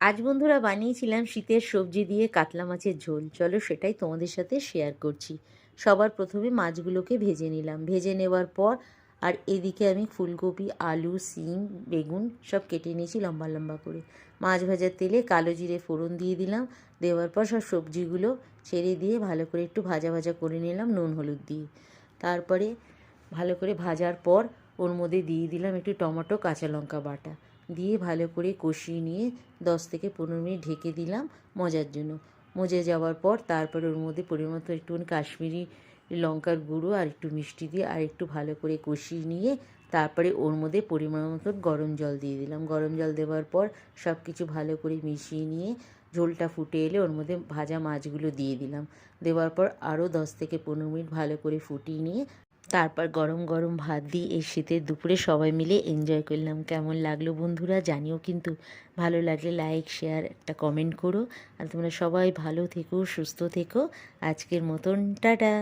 আজ বন্ধুরা বানিয়েছিলাম শীতের সবজি দিয়ে কাতলা মাছের ঝোল। চলো সেটাই তোমাদের সাথে শেয়ার করছি। সবার প্রথমে মাছগুলোকে ভেজে নিলাম। ভেজে নেওয়ার পর আর এদিকে আমি ফুলকপি, আলু, সিম, বেগুন সব কেটে নিয়েছি লম্বা লম্বা করে। মাছ ভাজার তেলে কালো জিরে ফোড়ন দিয়ে দিলাম। দেওয়ার পর সব সবজিগুলো ছেড়ে দিয়ে ভালো করে একটু ভাজা ভাজা করে নিলাম নুন, হলুদ দিয়ে। তারপরে ভালো করে ভাজার পর ওর মধ্যে দিয়ে দিলাম একটু টমেটো, কাঁচা লঙ্কা বাটা। দিয়ে ভালো করে কষিয়ে নিয়ে দশ থেকে পনেরো মিনিট ঢেকে দিলাম মজার জন্য। মজে যাওয়ার পর তারপরে ওর মধ্যে পরিমাণ একটুখানি কাশ্মীরি লঙ্কার গুঁড়ো আর একটু মিষ্টি দিয়ে আর একটু ভালো করে কষিয়ে নিয়ে তারপরে ওর মধ্যে পরিমাণ মতো গরম জল দিয়ে দিলাম। গরম জল দেওয়ার পর সব কিছু ভালো করে মিশিয়ে নিয়ে ঝোলটা ফুটে এলে ওর মধ্যে ভাজা মাছগুলো দিয়ে দিলাম। দেওয়ার পর আরও দশ থেকে পনেরো মিনিট ভালো করে ফুটিয়ে নিয়ে তারপর গরম গরম ভাত দিয়ে এই শীতের দুপুরে সবাই মিলে এনজয় করলাম। কেমন লাগল বন্ধুরা জানিও কিন্তু। ভালো লাগলে লাইক শেয়ার একটা কমেন্ট করো। আর তোমরা সবাই ভালো থেকো, সুস্থ থেকো। আজকের মতন, টাটা।